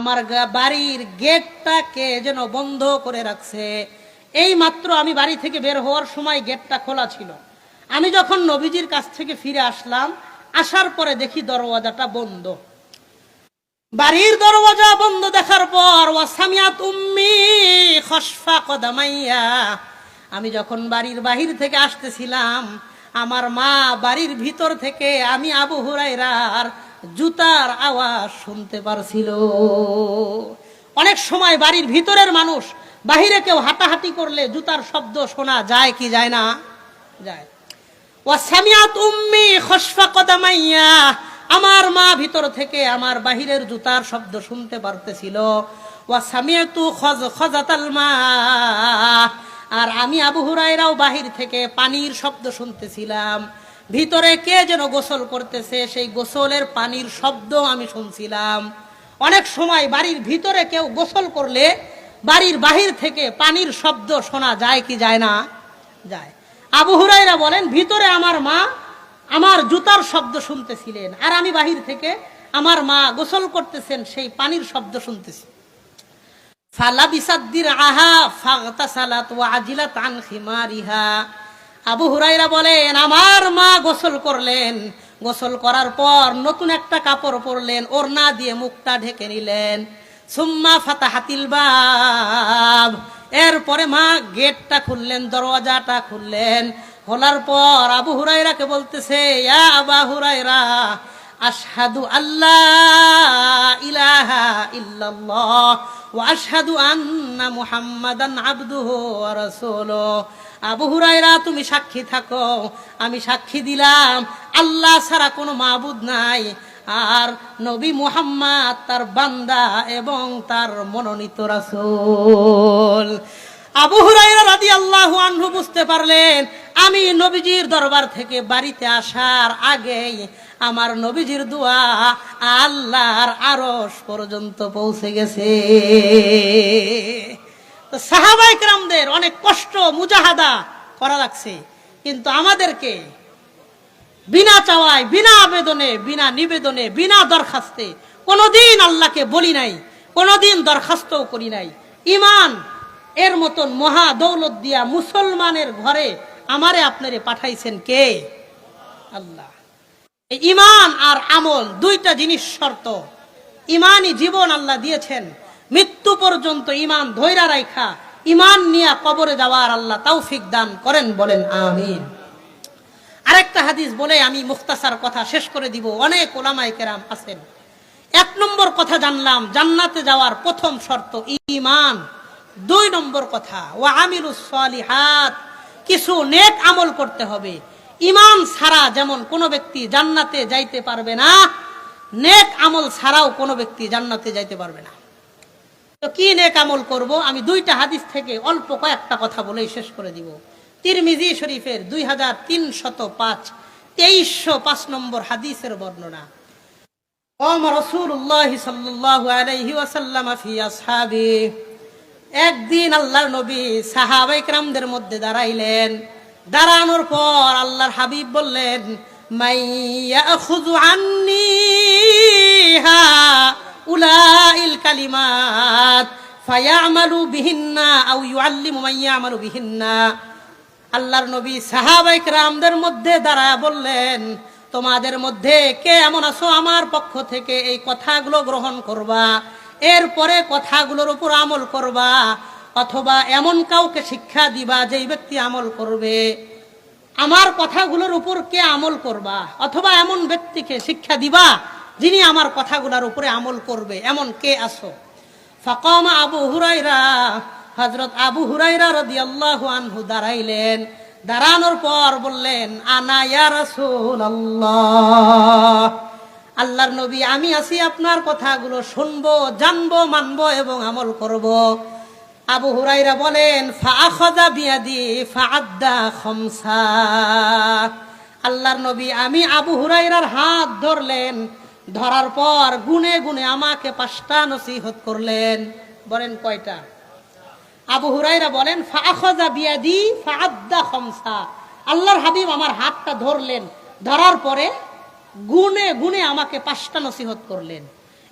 আমার বাড়ির গেটটাকে যেন বন্ধ করে রাখছে। এই মাত্র আমি বাড়ি থেকে বের হওয়ার সময় গেটটা খোলা ছিল। আমি যখন নবীজির কাছ থেকে ফিরে আসলাম, আসার পরে দেখি দরওয়াজাটা বন্ধ। বাড়ির দরওয়াজা বন্ধ দেখার পর খসফা কদামাইয়া। আমি যখন বাড়ির বাহির থেকে আসতেছিলাম, আমার মা বাড়ির ভিতর থেকে আমি আবু হুরাইরার জুতার আওয়াজ শুনতে পারছিল। অনেক সময় বাড়ির ভিতরের মানুষ বাহিরে কেউ হাঁটাহাঁটি করলে জুতার শব্দ শোনা যায় কি যায় না? যায়। ওয়াসামিয়াত উম্মি খসফা আমার মা ভিতর থেকে আমার বাহিরের জুতার শব্দ শুনতে পারতেছিল। ওয়াসামিয়াতু খজ, খজাতাল মা। আর আমি আবু হুরাইরাও বাহির থেকে পানির শব্দ শুনতেছিলাম। ভিতরে কে যেন গোসল করতেছে, সেই গোসলের পানির শব্দ আমি শুনছিলাম। অনেক সময় বাড়ির ভিতরে কেউ গোসল করলে বাড়ির বাহির থেকে পানির শব্দ শোনা যায় কি যায় না? যায়। আবু হুরাইরা বলেন, ভিতরে আমার মা আমার জুতার শব্দ শুনতেছিলেন আর আমি বাহির থেকে আমার মা গোসল করতেছেন, সেই পানির শব্দ শুনতেছি। ফালা বিসাদ্দির আহা ফাগতা সালাত ওয়া আজিলাত আন খিমারিহা। আবু হুরাইরা বলেন, আমার মা গোসল করলেন। গোসল করার পর নতুন একটা কাপড় পরলেন, ওড়না দিয়ে মুখটা ঢেকে নিলেন। সুম্মা ফাতাহাতিল বাব। এরপরে মা গেটটা খুললেন, দরওয়াজাটা খুললেন। খোলার পর আবু হুরাইরাকে বলতেছে আবা হুরাইরা আশহাদু আল্লাহ ইলাহা ইল্লাল্লাহ ওয়া আশহাদু আন্না মুহাম্মাদান আবদুহু ওয়া রাসূলুহু। আবু হুরাইরা তুমি সাক্ষী থাকো। আমি সাক্ষী দিলাম, আল্লাহ ছাড়া কোনো মাবুদ নাই। আর নবী মুহাম্মদ তার বান্দা এবং তার মনোনীত রাসূল। আবু হুরাইরা আল্লাহ আনহু বুঝতে পারলেন, আমি নবীজির দরবার থেকে বাড়িতে আসার আগেই আমার নবীজির দোয়া আল্লাহর আরস পর্যন্ত পৌঁছে গেছে। তো সাহাবাইকরামদের অনেক কষ্ট, মুজাহাদা করা লাগছে। কিন্তু আমাদেরকে বিনা চাওয়ায়, বিনা আবেদনে, বিনা নিবেদনে, বিনা দরখাস্তে কোনোদিন আল্লাহকে বলি নাই, কোনোদিন দরখাস্তও করি নাই। ইমান এর মতন মহা দৌলত দিয়া মুসলমানের ঘরে আমারে আপনারে পাঠাইছেন কে? আল্লাহ। ইমান আর আমল দুইটা জিনিস শর্ত। ইমানই জীবন আল্লাহ দিয়েছেন মৃত্যু পর্যন্ত ইমান ধৈরা রাইখা ইমান নিয়া কবরে যাওয়ার আল্লাহ তৌফিক দান করেন বলেন, আমিন। আরেকটা হাদিস বলে আমি মুখতাসার কথা শেষ করে দিব, অনেক ওলামাই কেরাম আছেন। এক নম্বর কথা জানলাম, জান্নাতে যাওয়ার প্রথম শর্ত ইমান দুই নম্বর কথা ও আমিরুস সালিহাত, কিছু নেক আমল করতে হবে। ইমান ছাড়া যেমন কোনো ব্যক্তি জান্নাতে যাইতে পারবে না, নেক আমল ছাড়াও কোনো ব্যক্তি জান্নাতে যাইতে পারবে না। তো কি নেক আমল করব? আমি দুইটা হাদিস থেকে অল্প কয়েকটা কথা বলে শেষ করে দিব। তিরমিজি শরীফের দুই হাজার তিনশত পাঁচ, তেইশশো পাঁচ নম্বর হাদিসের বর্ণনা। কম রসুল্লাহ সাল্লাহু একদিন আল্লাহর নবী সাহাবাইকরামদের মধ্যে দাঁড়াইলেন। দাঁড়ানোর পর আল্লাহর হাবিব বললেন, মাইয়া খুজু আন্নি হা উলাইল কালিমাত ফায়ামালু বিহিন্না আও ইউআল্লিমু মান ইয়ামালু বিহিন্না। আল্লাহর নবী সাহাবাই রামদের মধ্যে দাঁড়া বললেন, তোমাদের মধ্যে কে এমন আছো আমার পক্ষ থেকে এই কথাগুলো গ্রহণ করবা, এরপরে কথাগুলোর উপর আমল করবা, অথবা এমন কাউকে শিক্ষা দিবা যেই ব্যক্তি আমল করবে। আমার কথাগুলোর উপর কে আমল করবা, অথবা এমন ব্যক্তিকে শিক্ষা দিবা যিনি আমার কথাগুলোর উপরে আমল করবে, এমন কে আসো ফাকামা আবু হুরাইরা হজরত আবু হুরাইরা রাদিয়াল্লাহু আনহু দাঁড়াইলেন। দাঁড়ানোর পর বললেন, আনা ইয়া রাসূলুল্লাহ। আল্লাহর নবী, আমি আছি আপনার কথাগুলো শুনব, জানব, মানবো এবং আমল করব। আবু হুরাইরা বলেন, ফাআখাযা বিয়াদি ফাআদ্দা খামসা। আল্লাহর নবী, আমি আবু হুরাইরার হাত ধরলেন ধরার পর গুনে গুনে আমাকে পাঁচটা নসিহত করলেন। বলেন কয়টা? আবু হুরাইরা বলেন খামসা। আল্লাহর হাবিব আমার হাতটা ধরলেন, ধরার পরে গুনে গুনে আমাকে পাঁচটা নসিহত করলেন।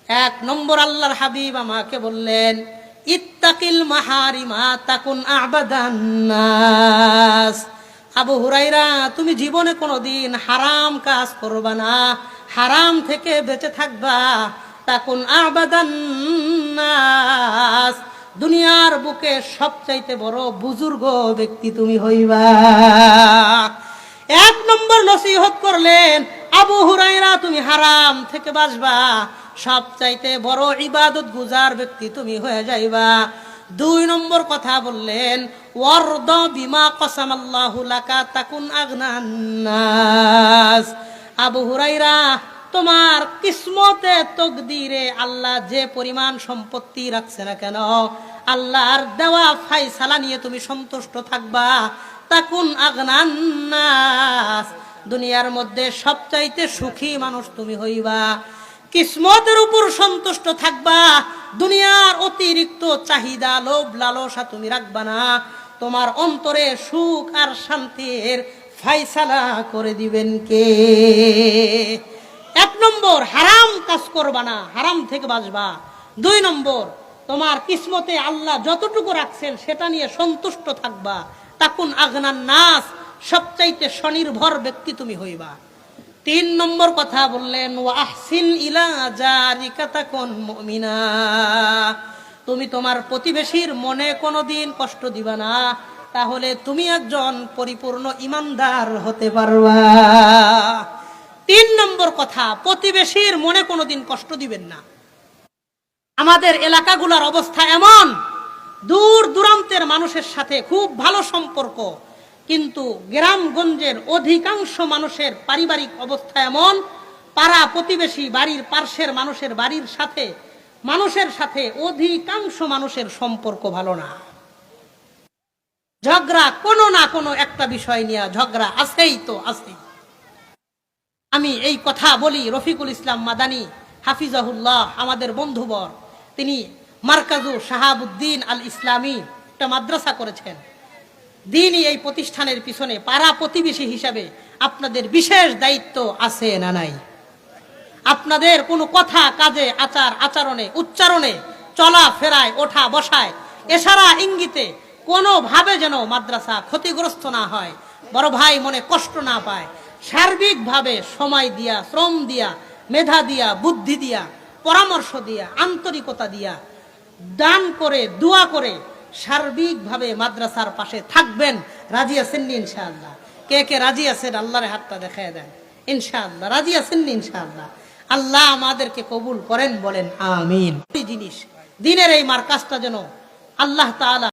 এক নম্বর আল্লাহর হাবিব আমাকে বললেন, ইত্তাকিল মাহারিমা তাকুন আবু হুরাইরা তুমি জীবনে কোনোদিন হারাম কাজ করবা না। হারাম থেকে বেঁচে থাকবা তাকুন আবাদান্নাস দুনিয়ার বুকে সবচাইতে বড় বুজুর্গ ব্যক্তি তুমি হইবা। এক নম্বর নসিহত করলেন, আবু হুরাইরা তুমি হারাম থেকে বাঁচবা, সবচাইতে বড় ইবাদত গুজার ব্যক্তি তুমি হয়ে যাইবা। দুই নম্বর কথা বললেন, ওয়ারদ বিমা কসাম আল্লাহু লাকা তাকুন আগনান্নাস আবু হুরাইরা, তোমার কিসমতে তকদিরে আল্লাহ যে পরিমাণ সম্পত্তি রাখছে না কেন? আল্লাহর দেওয়া ফাইসালা নিয়ে তুমি সন্তুষ্ট থাকবা। তাকুন আগনান্নাস দুনিয়ার মধ্যে সবচাইতে সুখী মানুষ তুমি হইবা। কিসমতের উপর সন্তুষ্ট থাকবা। দুনিয়ার অতিরিক্ত চাহিদা, লোভ, লালসা তুমি রাখবা না। তোমার অন্তরে সুখ আর শান্তির ফাইসালা করে দিবেন কে? এক নম্বর, হারাম কাজ করবা না, হারাম থেকে বাঁচবা। দুই নম্বর, তোমার কিসমতে আল্লাহ যতটুকু রাখছেন সেটা নিয়ে সন্তুষ্ট থাকবা। তাকুন আগনান নাস, সবচাইতে স্বনির্ভর ব্যক্তি তুমি হইবা। তিন নম্বর কথা বললেন ইলা জারিকা তাকুন মুমিনা। তুমি তোমার প্রতিবেশীর মনে কোনোদিন কষ্ট দিবা না। তাহলে তুমি একজন পরিপূর্ণ ইমানদার হতে পারবা। তিন নম্বর কথা, প্রতিবেশীর মনে কোনোদিন কষ্ট দিবেন না। আমাদের এলাকাগুলোর অবস্থা এমন, দূর দূরান্তের মানুষের সাথে খুব ভালো সম্পর্ক, কিন্তু গ্রামগঞ্জের অধিকাংশ মানুষের পারিবারিক অবস্থা এমন, পাড়া প্রতিবেশী বাড়ির পার্শ্বের মানুষের বাড়ির সাথে, মানুষের সাথে অধিকাংশ মানুষের সম্পর্ক ভালো না। ঝগড়া কোনো না কোনো একটা বিষয় নিয়ে ঝগড়া আছেই তো, আছেই। আমি এই কথা বলি রফিকুল ইসলাম মাদানি, হাফিজাহুল্লাহ, আমাদের বন্ধুবর। তিনি মার্কাজু শাহাবুদ্দিন আল ইসলামী একটা মাদ্রাসা করেছেন। দিনই এই প্রতিষ্ঠানের পিছনে পাড়া প্রতিবেশী হিসাবে আপনাদের বিশেষ দায়িত্ব আছে না নাই? আপনাদের কোনো কথা কাজে, আচার, আচরণে, উচ্চারণে চলা ফেরায় ওঠা বসায় এছাড়া ইঙ্গিতে কোনোভাবে যেন মাদ্রাসা ক্ষতিগ্রস্ত না হয়, বড় ভাই মনে কষ্ট না পায়, সার্বিকভাবে সময় দিয়া, শ্রম দিয়া, মেধা দিয়া, বুদ্ধি দিয়া, পরামর্শ দিয়া, আন্তরিকতা দিয়া, দান করে, দোয়া করে সার্বিকভাবে মাদ্রাসার পাশে থাকবেন, রাজি আছেন ইনশাআল্লাহ? কে কে রাজি আছেন? আল্লাহর হাতটা দেখায় দেন। ইনশাআল্লাহ, রাজি আছেন ইনশাআল্লাহ? আল্লাহ আমাদেরকে কবুল করেন, বলেন, আমিন। জিনিস, দিনের এই মার্কাজটা যেন আল্লাহ তাআলা